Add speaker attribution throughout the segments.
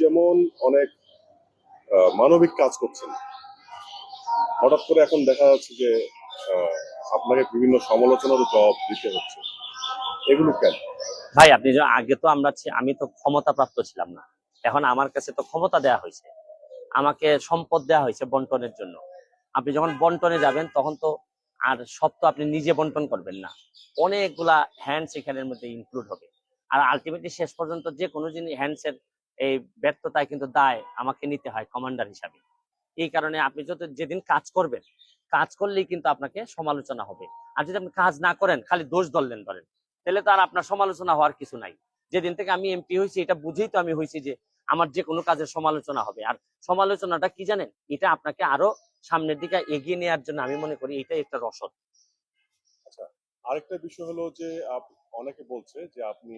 Speaker 1: যেমন অনেক মানবিক কাজ করছেন। হঠাৎ করে এখন দেখা যাচ্ছে যে আপনাকে বিভিন্ন সমালোচনার জবাব দিতে হচ্ছে। এগুলো কেন?
Speaker 2: ভাই, আপনি আগে তো আমরা আমি তো ক্ষমতা প্রাপ্ত ছিলাম না। এখন আমার কাছে তো ক্ষমতা দেয়া হয়েছে। আমাকে সম্পদ দেয়া হয়েছে বন্টনের জন্য। আপনি যখন বন্টনে যাবেন, তখন তো আর সব তো আপনি নিজে বন্টন করবেন না। অনেকগুলা হ্যান্ডস এখানের মধ্যে ইনক্লুড হবে। আর আলটিমেটলি শেষ পর্যন্ত যে কোনো জিনিস হ্যান্ডসের এই ব্যর্থতায় কিন্তু দায় আমাকে নিতে হয় কমান্ডার হিসাবে। এই কারণে আপনি যত যেদিন কাজ করবেন, কাজ করলেই কিন্তু আপনাকে সমালোচনা হবে। আর যদি আপনি কাজ না করেন, খালি দোষ ধরলেন ধরেন, তাহলে তো আর আপনার সমালোচনা হওয়ার কিছু নাই। যেদিন থেকে আমি এমপি হয়েছি, এটা বুঝেই তো আমি হয়েছি যে আমার যে কোনো কাজের সমালোচনা হবে। আর সমালোচনাটা কি জানেন? এটা আপনাকে আরও সামনের দিকে এগিয়ে নেওয়ার জন্য আমি মনে করি এটাই একটা রসদ।
Speaker 1: আরেকটা বিষয় হলো যে অনেকে বলছে যে আপনি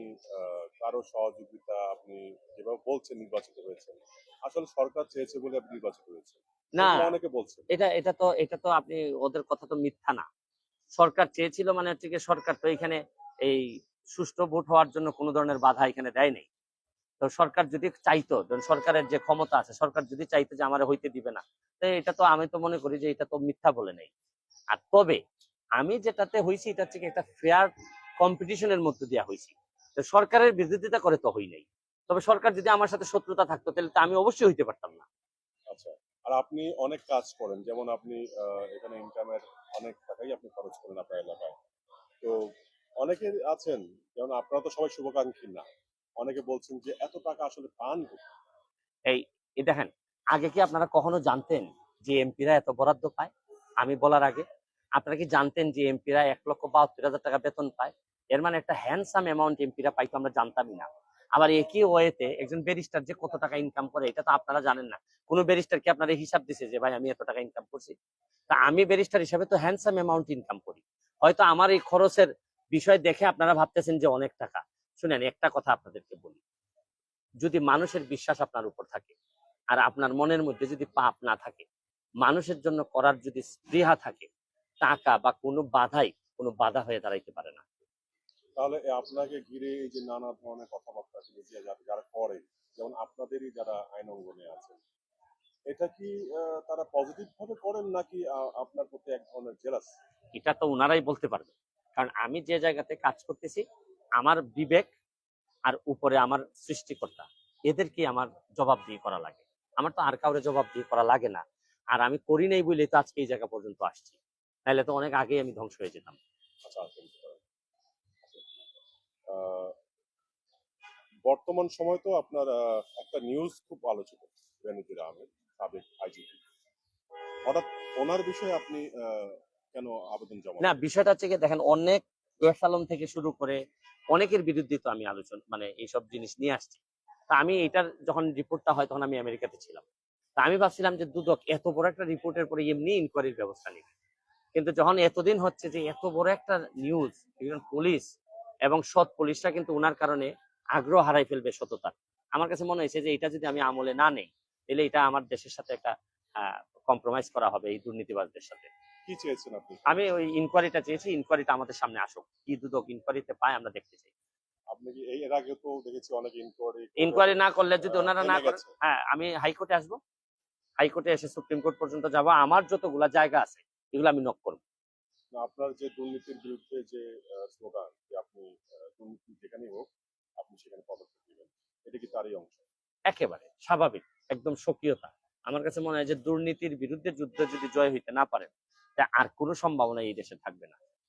Speaker 1: কারও সহযোগিতা আপনি যেভাবে বলছেন নির্বাচিত হয়েছেন আসলে সরকার চেয়েছে বলে আপনি নির্বাচিত হয়েছেন।
Speaker 2: না।
Speaker 1: অনেকে বলছে।
Speaker 2: এটা এটা তো এটা তো আপনি ওদের কথা তো মিথ্যা না। সরকার চেয়েছিল মানে হচ্ছে গিয়ে সরকার তো এখানে এই সুষ্ঠু ভোট হওয়ার জন্য কোনো ধরনের বাধা এখানে দেয় নাই তো সরকার যদি চাইতো সরকারের যে ক্ষমতা আছে সরকার যদি চাইতো যে আমার হইতে দিবে না তো এটা তো আমি তো মনে করি যে এটা তো মিথ্যা বলে নেই। আর তবে আমি যেটাতে হয়েছি এটা হচ্ছে কি একটা ফেয়ার কম্পিটিশনের মধ্যে দেওয়া হয়েছি। সরকারের বিরোধিতা করে তো হই নাই। তবে সরকার যদি আমার সাথে শত্রুতা থাকতো তাহলে তো আমি অবশ্যই হইতে পারতাম না।
Speaker 1: আচ্ছা আর আপনি অনেক কাজ করেন যেমন আপনি এখানে ইনকামের অনেক টাকাই আপনি খরচ করেন আপনার এলাকায়। তো অনেকে আছেন যেমন আপনারা তো সবাই শুভাকাঙ্ক্ষী না অনেকে বলছেন যে এত টাকা আসলে পান
Speaker 2: এই দেখেন আগে কি আপনারা কখনো জানতেন যে এমপিরা এত বরাদ্দ পায়? আমি বলার আগে আপনারা কি জানতেন যে এমপিরা এক লক্ষ বাহাত্তর হাজার টাকা বেতন পায়? এর মানে একটা হ্যান্ডসাম অ্যামাউন্ট এমপিরা পাইতো আমরা জানতামই না। আবার একই ওয়েতে একজন ব্যারিস্টার যে কত টাকা ইনকাম করে, এটা তো আপনারা জানেন না। কোনো ব্যারিস্টার কি আপনারা হিসাব দিছে যে, ভাই, আমি এত টাকা ইনকাম করছি? তা আমি ব্যারিস্টার হিসাবে তো হ্যান্ডসাম অ্যামাউন্ট ইনকাম করি। হয়তো আমার এই খরচের বিষয় দেখে আপনারা ভাবতেছেন যে, অনেক টাকা। শুনেন, একটা কথা আপনাদেরকে বলি। যদি মানুষের বিশ্বাস আপনার উপর থাকে, আর আপনার মনের মধ্যে যদি পাপ না থাকে, মানুষের জন্য করার যদি স্পৃহা থাকে টাকা বা কোনো বাধাই কোনো বাধা হয়ে দাঁড়াইতে পারে না।
Speaker 1: তাহলে আপনাকে ঘিরে এই যে নানা ধরনের কথাবার্তা যারা করে যেমন আপনাদেরই যারা আইন অঙ্গনে আছেন এটা কি তারা পজিটিভ ভাবে করেন নাকি আপনার প্রতি এক ধরনের জেলাস?
Speaker 2: এটা তো ওনারাই বলতে পারবে। কারণ আমি যে জায়গাতে কাজ করতেছি আমার বিবেক আর উপরে আমার সৃষ্টিকর্তা এদেরকে আমার জবাব দিয়ে করা লাগে। আমার তো আর কাউরে জবাব দিয়ে করা লাগে না। আর আমি করি নাই বলেই তো আজকে এই জায়গা পর্যন্ত আসছি। তাহলে তো অনেক আগেই আমি ধ্বংস হয়ে যেতাম।
Speaker 1: আচ্ছা আহ, বর্তমান সময় তো আপনার একটা নিউজ খুব আলোচিত বেনজির আহমেদ সাবেক আইজিপি হঠাৎ ওনার বিষয়ে আপনি কেন আবেদন জমা
Speaker 2: না বিষয়টা হচ্ছে কি দেখেন অনেক ওয়েসালম থেকে শুরু করে অনেকের বিরুদ্ধে তো আমি আলোচনা মানে এইসব জিনিস নিয়ে আসছি। তা আমি এটার যখন রিপোর্টটা হয় তখন আমি আমেরিকাতে ছিলাম। তা আমি ভাবছিলাম যে দুদক এত বড় একটা রিপোর্টের পরে এমনি ইনকোয়ারির ব্যবস্থা নেবে কিন্তু যখন এতদিন হচ্ছে যে এত বড় একটা নিউজ একজন পুলিশ এবং সৎ পুলিশরা কিন্তু ওনার কারণে আগ্রহ হারাই ফেলবে সততার আমার কাছে মনে হয়েছে যে এটা যদি আমি আমলে না নেই তাহলে এটা আমার দেশের সাথে একটা কম্প্রোমাইজ করা হবে এই দুর্নীতিবাজদের সাথে।
Speaker 1: কি চেয়েছেন আপনি?
Speaker 2: আমি ওই ইনকোয়ারিটা চেয়েছি ইনকোয়ারিটা আমাদের সামনে আসুক। কি দুদক ইনকোয়ারিতে পায় আমরা দেখতে চাই।
Speaker 1: আপনি কি এর আগে তো দেখেছি অনেক ইনকোয়ারি
Speaker 2: ইনকোয়ারি না করলে যদি ওনারা না করে হ্যাঁ আমি হাইকোর্টে আসব। হাইকোর্টে এসে সুপ্রিম কোর্ট পর্যন্ত যাব। আমার যতগুলা জায়গা আছে এগুলো আমি নক করব।
Speaker 1: আপনার যে দুর্নীতির বিরুদ্ধে যে স্লোগান যে আপনি দুর্নীতি যেখানে হোক আপনি সেখানে পদক্ষেপ নেবেন। এটা কি তারই অংশ?
Speaker 2: একেবারে স্বাভাবিক একদম সক্রিয়তা আমার কাছে মনে হয় যে দুর্নীতির বিরুদ্ধে যুদ্ধ যদি জয় হইতে না পারেন তা আর কোনো সম্ভাবনা এই দেশে থাকবে না।